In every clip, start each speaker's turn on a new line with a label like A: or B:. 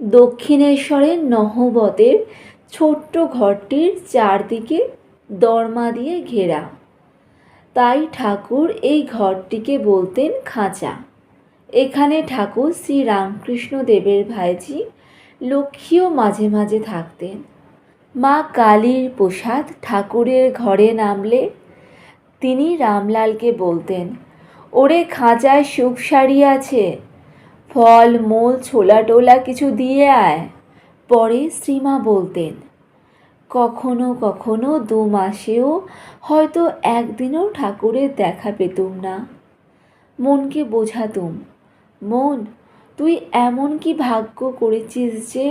A: দক্ষিণেশ্বরের নহবতের ছোট্ট ঘরটির চারদিকে দরমা দিয়ে ঘেরা। তাই ঠাকুর এই ঘরটিকে বলতেন খাঁচা। এখানে ঠাকুর শ্রী রামকৃষ্ণ দেবের ভাইঝি লক্ষ্মীও মাঝে মাঝে থাকতেন। মা কালীর প্রসাদ ঠাকুরের ঘরে নামলে তিনি রামলালকে বলতেন, ওরে খাঁচায় সুখ সারি আছে ফল, মূল, ছোলা, টোলা কিছু দিয়ে আয়। পরে শ্রীমা বলতেন, কখনো কখনো দু মাসেও হয়তো একদিনও ঠাকুরের দেখা পেতুম না। মনকে বোঝাতুম, মন, তুই এমন কি ভাগ্য করেছিস যে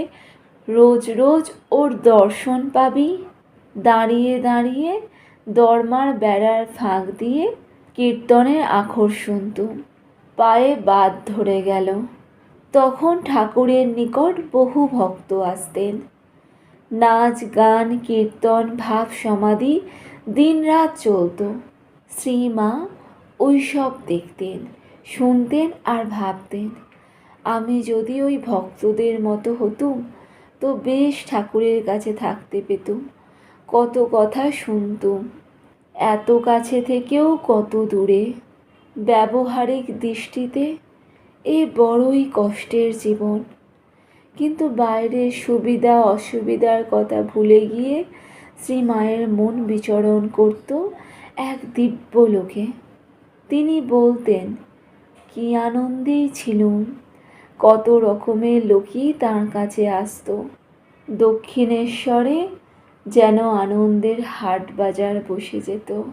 A: রোজ রোজ ওর দর্শন পাবি? দাঁড়িয়ে দাঁড়িয়ে দরমার বেড়ার ফাঁক দিয়ে কীর্তনের আখর শুনতুম। পায়ে বাদ ধরে গেল। তখন ঠাকুরের নিকট বহু ভক্ত আসতেন। নাচ, গান, কীর্তন, ভাব সমাধি দিনরাত চলত। শ্রীমা ওই সব দেখতেন, শুনতেন আর ভাবতেন। আমি যদি ওই ভক্তদের মতো হতুম, তো বেশ ঠাকুরের কাছে থাকতে পেতুম। কত কথা শুনতুম। এত কাছে থেকেও কত দূরে। ব্যবহারিক দৃষ্টিতে এ বড়ই কষ্টের জীবন। কিন্তু বাইরের সুবিধা অসুবিধার কথা ভুলে গিয়ে শ্রী মায়ের মন বিচরণ করত এক দিব্য লোকে। তিনি বলতেন, কি আনন্দেই ছিলুম। কত রকমের লোকই তার কাছে আসতো। দক্ষিণেশ্বরে যেন আনন্দের হাট বাজার বসে যেত।